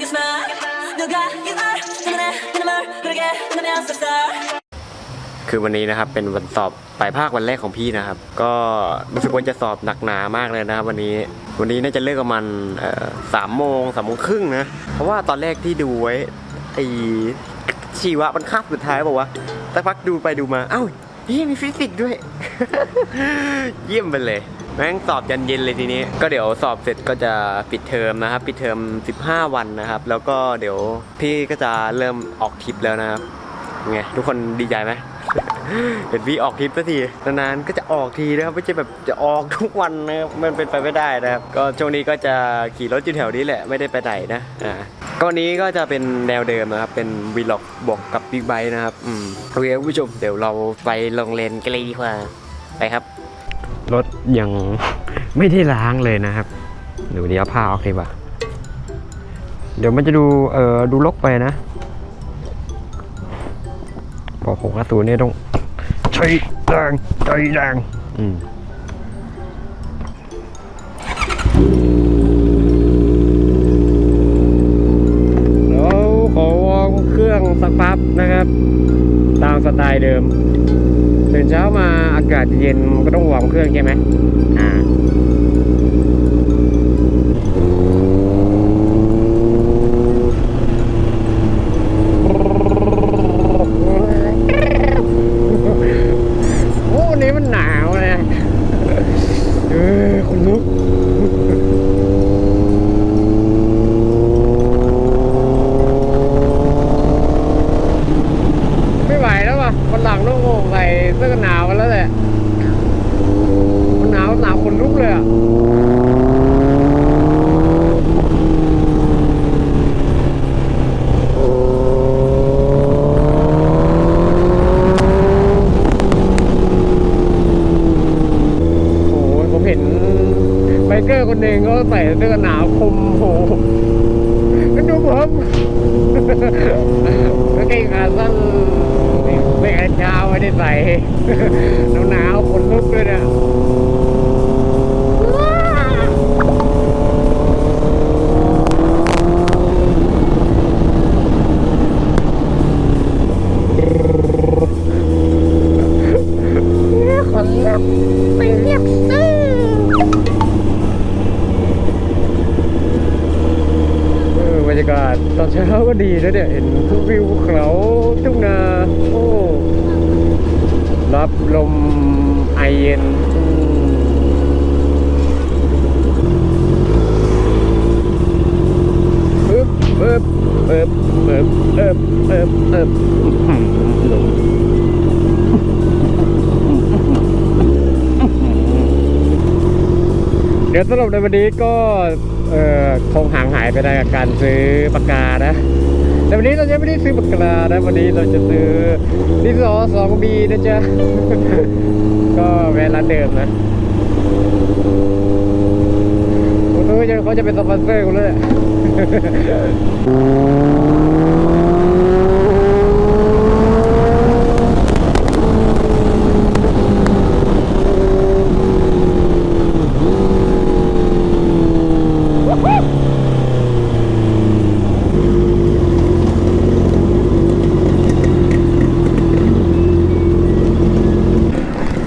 you smile 누가 you are 내 눈에 내 눈물 흐르게 나면 섭섭 คือวันนี้นะครับเป็นวันสอบปลายภาควันแรกของพี่นะครับ ก็รู้สึกว่าจะสอบหนักหนามากเลยนะครับวันนี้ วันนี้น่าจะเลิกประมาณเอ่อสามโมงสามโมงครึ่งนะ เพราะว่าตอนแรกที่ดูไว้ไอชีวะมันคาบสุดท้ายบอกว่าแต่พักดูไปดูมา เอ้าเฮ้ยมีฟิสิกส์ด้วย เยี่ยมไปเลย แม่งสอบยันเย็นเลยทีนี้ ก็เดี๋ยวสอบเสร็จก็จะปิดเทอมนะครับ ปิดเทอม 15 วันนะครับ แล้วก็เดี๋ยวพี่ก็จะเริ่มออกทริปแล้วนะครับไงทุกคนดีใจไหมเห็นพี่ออกทริปสักทีนานๆก็จะออกทีนะครับไม่ใช่แบบจะออกทุกวันนะครับมันเป็นไปไม่ได้นะครับ ก็ช่วงนี้ก็จะขี่รถอยู่แถวนี้แหละไม่ได้ไปไหนนะอ่าก็วันนี้ก็จะเป็นแนวเดิมนะครับ เป็นวีล็อกบวกกับบิ๊กไบค์นะครับอืมโอเคคุณผู้ชมเดี๋ยวเราไปลงเลนกันเลยดีกว่าไปครับ รถยังไม่ได้ล้างเลยนะครับเดี๋ยวนี้เอาผ้าออกดีกว่าเดี๋ยวมันจะดูเอ่อดูลกไปนะบอกหกศูนย์เนี่ยต้องใช้แรงใจแรงอืมแล้วขอวอร์มเครื่องสักแป๊บนะครับ ตามสไตล์เดิม ตื่นเช้ามาอากาศเย็นก็ต้องวอร์มเครื่องใช่ไหมอ่า โอ้วันนี้มันหนาวเลยเออคนลุก ไม่ไหวแล้วว่ะวันหลังต้องโง่ใส่เสื้อกันหนาวกันแล้วแหละ มันหนาวหนาวคนลุกเลยอะ โอ้โหผมเห็นไบเกอร์คนหนึ่งเขาใส่เสื้อกันหนาวคลุมโอ้โหก็ดูผมกางเกงขาสั้น ไม่กระเช้าไม่ได้ใส่หนาวหนาวๆขนลุกเลยเนี่ย ยากาศตอนเช้าก็ดีนะเนี่ย เห็นทุกวิวภูเขาทุ่งนา โอ้ รับลมไอเย็นอืมปึ๊บปึ๊บปึ๊บปึ๊บปึ๊บปึ๊บปึ๊บอื้อหือลมเดี๋ยวสรุปในวันนี้ก็ เออคงห่างหายไปได้กับการซื้อปากกานะ แต่วันนี้เราจะไม่ได้ซื้อปากกานะวันนี้เราจะซื้อดินสอสองบีนะจ๊ะ ก็เวลาเดิมนะคุณรู้จะเขาจะเป็นสปอนเซอร์กูเลย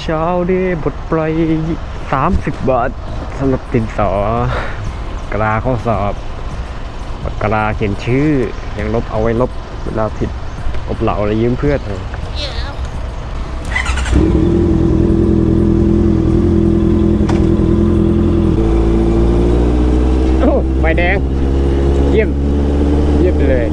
เช้าดีบทปลายสามสิบบาทสำหรับตินสอกราข้อสอบปากลาเขียนชื่อยังลบเอาไว้ลบเวลาผิดอบเหล่าอะไรยืมเพื่อนไฟแดง เยี่ยม เยี่ยมไปเลย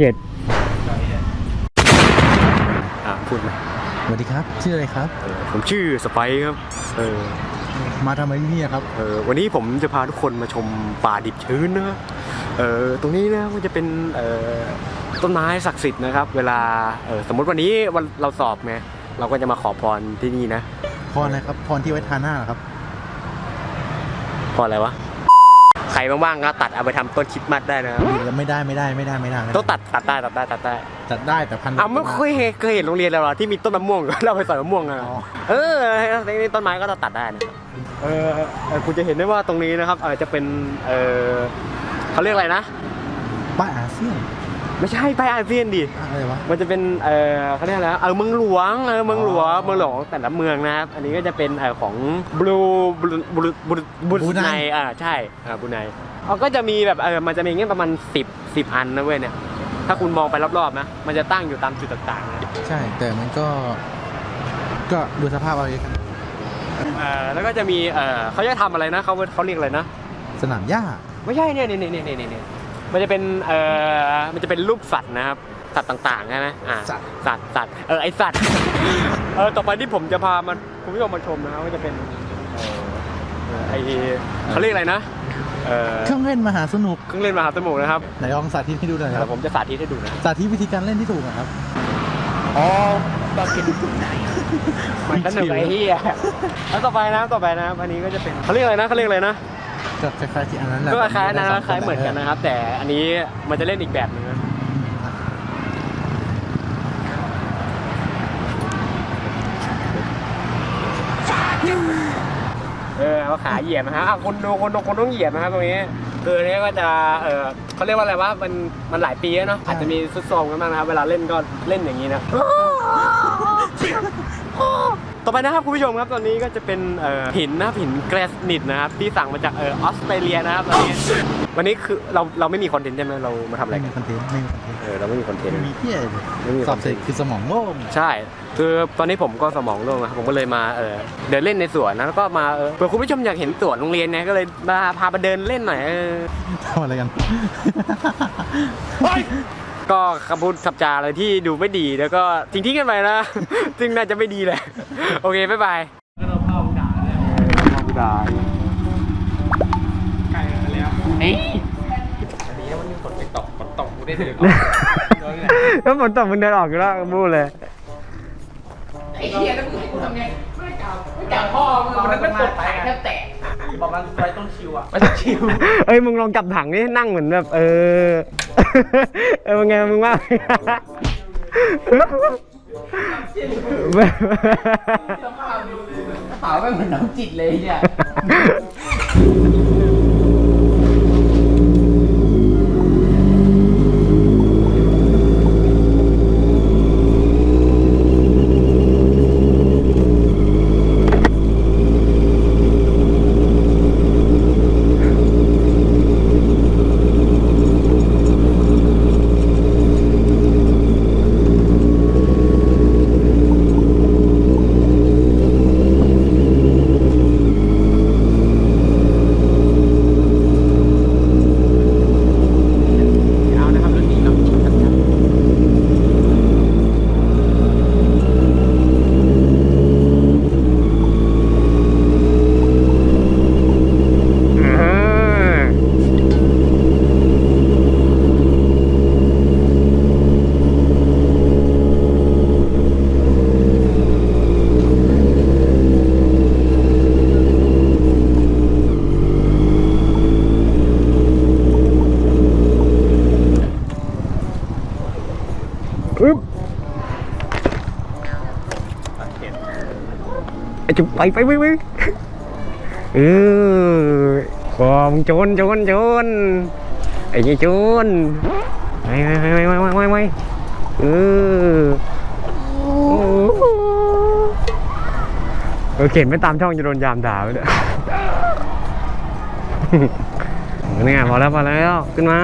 ข็ดอะพูดมาสวัสดีครับ ชื่ออะไรครับ เออผมชื่อสไปซ์ครับ เออ มาทำอะไรที่นี่ครับ เออวันนี้ผมจะพาทุกคนมาชมป่าดิบชื้นนะครับเออตรงนี้นะมันจะเป็นเออต้นไม้ศักดิ์สิทธิ์นะครับ เวลาเออสมมติวันนี้วันเราสอบไงเราก็จะมาขอพรที่นี่นะพรอะไรครับพรที่ไว้ทาหน้าเหรอครับ พรอะไรวะ ใครว่างๆก็ตัดเอาไปทำต้นคริดมัดได้นะครับแล้วไม่ได้ไม่ได้ไม่ได้ไม่ได้ไม่ไต้องตัดตัดได้ตัดได้ตัดได้จัดได้แต่พันอ้าวไม่เคยเห็นเคยเห็นโรงเรียนแล้วเหรอที่มีต้นมะม่วง เราไปสอยมะม่วงอะอ๋อเออนี่ต้นไม้ก็ตัดได้นะครับเออเออคุณจะเห็นได้ว่าตรงนี้นะครับเออจะเป็นเออเขาเรียกอะไรนะ ป้ายอาเซียน ไม่ใช่ไปอาเซียนดิ อะไรวะ มันจะเป็น เออเขาเรียกอะไรนะเออเมืองหลวง เออเมืองหลวงอ๋อเมืองหลวงของแต่ละเมืองนะครับ อันนี้ก็จะเป็นเออของบลูบลูบลูบลูบลูบรูไน ไนอ่าใช่อ่าบลูไนเขาก็จะมีแบบ เออมันจะมีอย่างเงี้ยประมาณสิบสิบอันนะเว้ยเนี่ย ถ้าคุณมองไปรอบๆนะ มันจะตั้งอยู่ตามจุดต่างๆนะใช่ แต่มันก็ ก็ดูสภาพเอาเองครับเออแล้วก็จะมี เออเขาจะทำอะไรนะเขาเขาเรียกอะไรนะ สนามหญ้า ไม่ใช่เนี่ยเนี่ยเนี่ยเนี่ยเนี่ยเนี่ย มันจะเป็นเอ่อมันจะเป็นรูปสัตว์นะครับ สัตว์ต่างๆใช่ไหมอ่าสัตว์ สัตว์สัตว์เออไอสัตว์ เออต่อไปที่ผมจะพามันคุณผู้ชมมาชมนะครับก็จะเป็นเอ่อเอ่อไอเขาเรียกอะไรนะเอ่อเครื่องเล่นมหาสนุก เครื่องเล่นมหาสมุทรนะครับไหนลองสาธิตให้ดูหน่อยคเดี๋รัยบวผมจะสาธิตให้ดูนะ สาธิตวิธีการเล่นที่ถูกอะครับ อ๋อตอนกินมันสนุกไอ้เหี้ยแล้วต่อไปนะต่อไปนะครับอันนี้ก็จะเป็นเขาเรียกอะไรนะเขาเรียกอะไรนะ ก็คล้ายๆที่อันนั้นแหละก็คล้ายๆนะสงคล้ายๆเหมือนกันนะครับ แต่อันนี้มันจะเล่นอีกแบบหนึงนะเออเอาขาเหยียบนะฮะอะคนดูคนดูคนต้องเหยียบนะครับตรงนี้คืออันนี้ก็จะเออเขาเรียกว่าอะไรวะมันมันหลายปีแล้วเนาะอาจจะมีซุดโทรมกันบ้างนะครับเวลาเล่นก็เล่นอย่างนี้นะ ต่อไปนะครับคุณผู้ชมครับตอนนี้ก็จะเป็นเอ่อหินนะครับหินแกรสนิตนะครับที่สั่งมาจากเออออสเตรเลียนะครับวันนี้วันนี้คือเราเราไม่มีคอนเทนต์ใช่ไหมเรามาทำอะไรไม่กัมีนคอนเทนต์ไม่มีคอนเทนต์เออเราไม่มีคอนเทนต์ ไม่มีเที่ยเลยไม่มีสอบเสร็จคือสมองโล่งใช่ คือตอนนี้ผมก็สมองโล่งนะครับผมก็เลยมาเออเดินเล่นในสวนนะแล้วก็มาเออเผื่อคุณผู้ชมอยากเห็นสวนโรงเรียนเนี่ยก็เลยมาพามาเดินเล่นหน่อยเออทำอะไรกัน ก็คำพูดคำจาอะไรที่ดูไม่ดีแล้วก็ทิ้งทิ้งๆกันไปนะ ซึ่งน่าจะไม่ดีแหละ โอเค บ๊ายบายเราเข้าด่าเลยเข้าด่าไกลแล้วเอ้ยอันนี้มันมีฝนไปตกฝนตกกูได้เดินออกแล้วฝนตกมึงเดินออกอยู่แล้วบูเลย ไอ้เหี้ยแล้วมึงให้กูทำไงไม่กล่าวไม่กล่าวพ่อมึงมันไม่ปวดแตกแทบแตกบอกมันไปต้องชิวอะไม่ต้องชิวเอ้ยมึงลองจับถังนี่นั่งเหมือนแบบเออ เออเป็นไงมึงว่าเปล่าไม่เหมือนน้ำจิตเลยเนี่ย ไปไปไปไปเออขอมโจนโจนโจนไอ้ยี่โจนไปไปไปไปไปไปไปเออเออเข็นไม่ตามช่องจะโดนยามด่าไปเลยนี่ไงพอแล้วพอแล้วขึ้นมา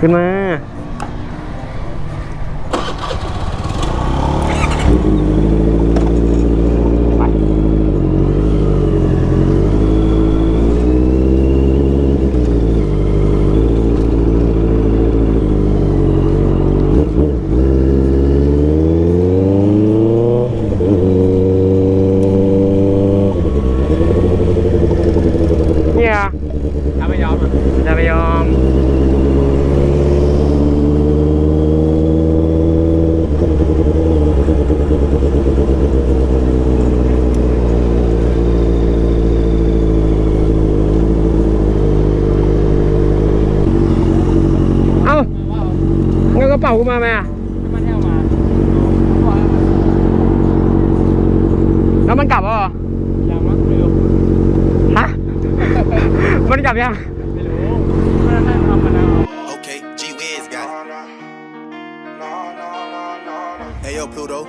ขึ้นมาไหมอะ มันแถวมา แล้วมันกลับแล้วเหรอยังมั้งไม่รู้ฮะ มันกลับยัง ไม่รู้มันนั่งทำมันเอา Okay, G Wiz got it. Hey yo, Pluto,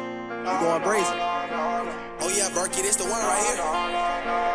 you going brazen? Oh yeah, Berkey, this the one right here.